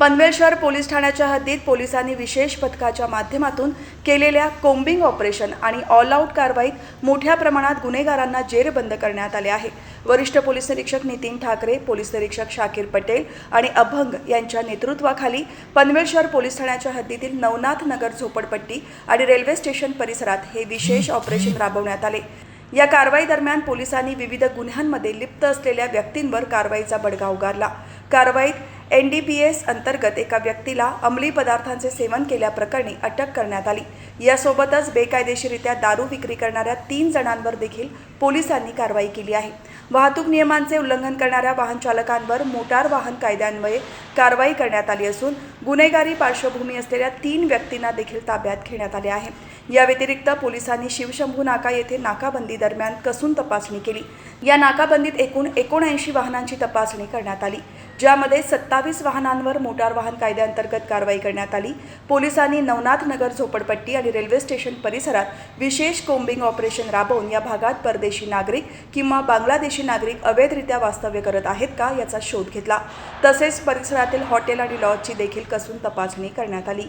पनवेल शहर पोलीस ठाण्याच्या हद्दीत पोलिसांनी विशेष पथकाच्या माध्यमातून केलेल्या कोम्बिंग ऑपरेशन आणि ऑल आऊट कारवाईत मोठ्या प्रमाणात गुन्हेगारांना जेरबंद करण्यात आले आहे. वरिष्ठ पोलीस निरीक्षक नितीन ठाकरे पोलीस निरीक्षक शाकीर पटेल आणि अभंग यांच्या नेतृत्वाखाली पनवेल शहर पोलीस ठाण्याच्या हद्दीतील नवनाथ नगर झोपडपट्टी आणि रेल्वे स्टेशन परिसरात हे विशेष ऑपरेशन राबवण्यात आले. या कारवाई दरम्यान पोलिसांनी विविध गुन्ह्यांमध्ये लिप्त असलेल्या व्यक्तींवर कारवाईचा बडगा उगारला. कारवाईत एन डी पी एस अंतर्गत एका व्यक्तीला अंमली पदार्थांचे सेवन केल्याप्रकरणी अटक करण्यात आली. यासोबतच बेकायदेशीरित्या दारू विक्री करणाऱ्या तीन जणांवर देखील पोलिसांनी कारवाई केली आहे. वाहतूक नियमांचे उल्लंघन करणाऱ्या वाहन चालकांवर मोटार वाहन कायद्यान्वये कारवाई करण्यात आली असून गुन्हेगारी पार्श्वभूमी असलेल्या तीन व्यक्तींना देखील ताब्यात घेण्यात आले आहे. या व्यतिरिक्त पोलिसांनी शिवशंभू नाका येथे नाकाबंदी दरम्यान कसून तपासणी केली. या नाकाबंदीत एकूण एकोणऐंशी वाहनांची तपासणी करण्यात आली ज्यामध्ये सत्तावीस वाहनांवर मोटार वाहन कायद्याअंतर्गत कारवाई करण्यात आली. पोलिसांनी नवनाथ नगर झोपडपट्टी आणि रेल्वे स्टेशन परिसरात विशेष कोम्बिंग ऑपरेशन राबवून या भागात परदेशी नागरिक किंवा बांगलादेशी नागरिक अवैधरित्या वास्तव्य करत आहेत का याचा शोध घेतला. तसेच परिसरात शहरातील हॉटेल आणि लॉजची देखील कसून तपासणी करण्यात आली.